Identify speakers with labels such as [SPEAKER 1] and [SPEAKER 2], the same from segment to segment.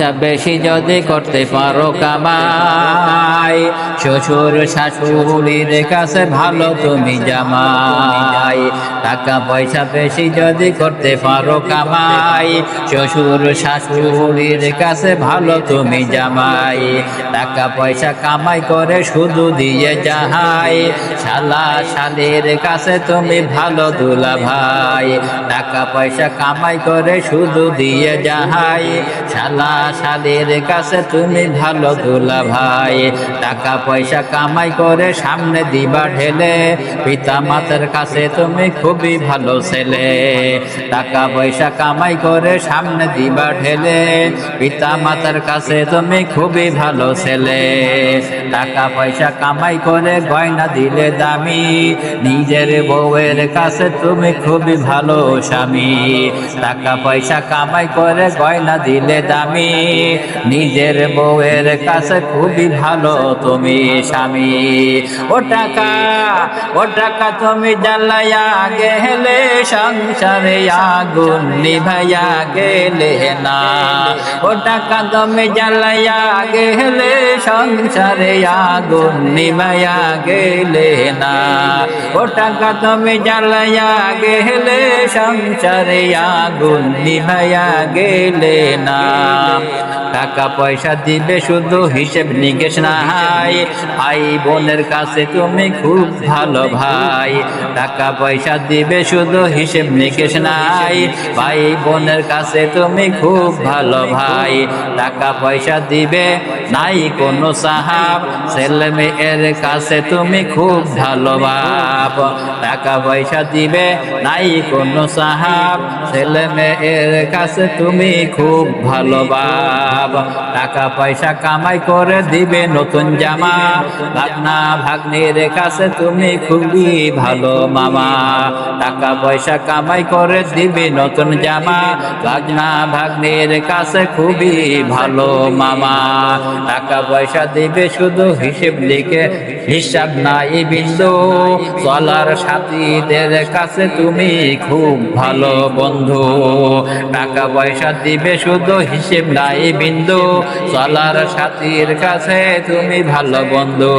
[SPEAKER 1] বেশি যদি করতে পারো কামাই, শ্বশুর শাশুড়ির কাছে ভালো তুমি জামাই। টাকা পয়সা বেশি যদি করতে পারো কামাই, শ্বশুর শাশুড়ির কাছে ভালো তুমি জামাই। টাকা পয়সা কামাই করে শুধু দিয়ে যাহাই, শালা শালের কাছে তুমি ভালো দুলা ভাই। টাকা পয়সা কামাই করে শুধু দিয়ে যাহাই, শালা শালের কাছে তুমি ভালো দুলা ভাই। টাকা পয়সা কামাই করে সামনে দিবা ঢেলে। পিতা মাতার কাছে তুমি খুবই ভালো ছেলে। টাকা পয়সা কামাই করে সামনে দিবা ঢেলে। পিতা মাতার কাছে তুমি খুবই ভালো ছেলে। টাকা পয়সা কামাই করে গয়না দিলে দামি। নিজের বউয়ের কাছে তুমি খুবই ভালো স্বামী। টাকা পয়সা কামাই করে গয়না দিলে দামি। নিজের বউয়ের কাছে খুবই ভালো, তুমি স্বামী। ও টাকা ও টাকা তুমি জ্বালাইয়া গেলে, সংসারে আগুন নিভাইয়া গেলে না। ও টাকা তুমি জ্বালাইয়া গেলে, সংসারে আগুন নিভাইয়া গেলে না। ও টাকা তুমি জ্বালাইয়া গেলে, সংসারে আগুন নিভাইয়া গেলে না। টাকা পয়সা দিবে শুধু হিসেব নিকেশ নাই। ভাই বোনের কাছে তুমি খুব ভালো ভাই। টাকা পয়সা দিবে শুধু হিসেব নিকেশ নাই। ভাই বোনের কাছে তুমি খুব ভালো ভাই। টাকা পয়সা দিবে নাই কোনো সাহাব। ছেলে মেয়ের কাছে তুমি খুব ভালো বাপ। টাকা পয়সা দিবে নাই কোনো সাহাব। ছেলে মেয়ের কাছে তুমি খুব ভালো বাপ। টাকা পয়সা কামাই করে দিবে নতুন জামা। ভাগনা ভাগ্নের কাছে তুমি খুবই ভালো মামা। টাকা পয়সা কামাই করে দিবে নতুন জামা। ভাগনা ভাগ্নের কাছে খুবই ভালো মামা। টাকা পয়সা দিবে শুধু হিসেব লিখে, হিসাব নাই বিন্দু। চলার সাথীদের কাছে তুমি খুব ভালো বন্ধু। টাকা পয়সা দিবে শুধু হিসেব নাই বিন্দু, চলার সাথীর কাছে তুমি ভালো বন্ধু।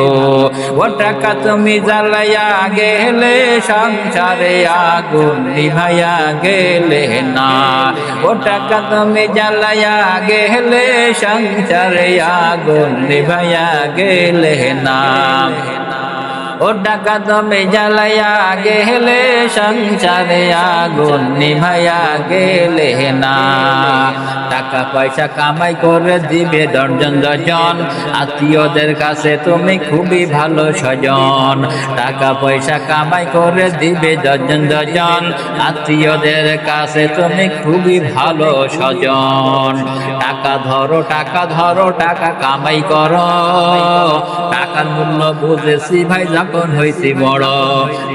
[SPEAKER 1] ও টাকা তুমি জ্বালাইয়া গেলে, সংসারে আগুন নিভাইয়া গেলে না। ও টাকা তুমি জ্বালাইয়া গেলে, সংসারে আগুন নিভাইয়া গেলে না। ও টাকা তুমি জ্বালাইয়া গেলে, সংসারে আগুন নিভাইয়া গেলে না। টাকা পয়সা কামাই করে দিবে দর্জন দর্জন আত্মীয়দের কাছে তুমি খুবই ভালো স্বজন। টাকা পয়সা কামাই করে দিবে দর্জন দর্জন আত্মীয়দের কাছে তুমি খুবই ভালো স্বজন। টাকা ধরো টাকা ধরো, টাকা কামাই করো। টাকার মূল্য বুঝেছি ভাই যখন হইছি বড়,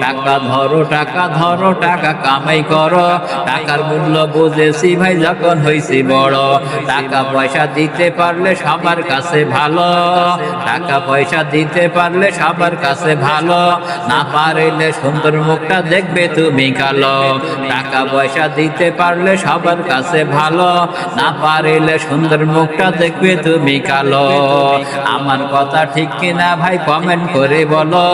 [SPEAKER 1] টাকা ধরো টাকা ধরো, টাকা কামাই করো। টাকার মূল্য বুঝেছি ভাই, যখন হইছি বড়, টাকা পয়সা দিতে পারলে সবার কাছে ভালো। টাকা পয়সা দিতে পারলে সবার কাছে ভালো। না পারলে সুন্দর মুখটা দেখবে তুমি কালো। টাকা পয়সা দিতে পারলে সবার কাছে ভালো। না পারলে সুন্দর মুখটা দেখবে তুমি কালো। আমার কথা ঠিক কিনা ভাই কমেন্ট করে বলো।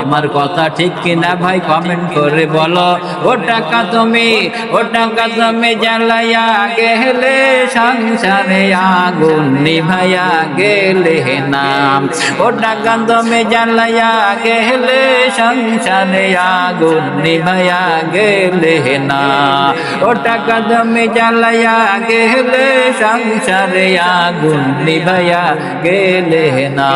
[SPEAKER 1] আমার কথা ঠিক কিনা ভাই কমেন্ট করে বলো? ও টাকা তুমি, ও টাকা তুমি জ্বালাইয়া গেলে সংসারে আগুন নিভাইয়া গেলে নাম। ও টাকা তুমি জ্বালাইয়া গেলে সংসারে আগুন নিভাইয়া গেলে না ও টাকা তুমি জ্বালাইয়া গেলে সংসারে আগুন নিভাইয়া গেলে না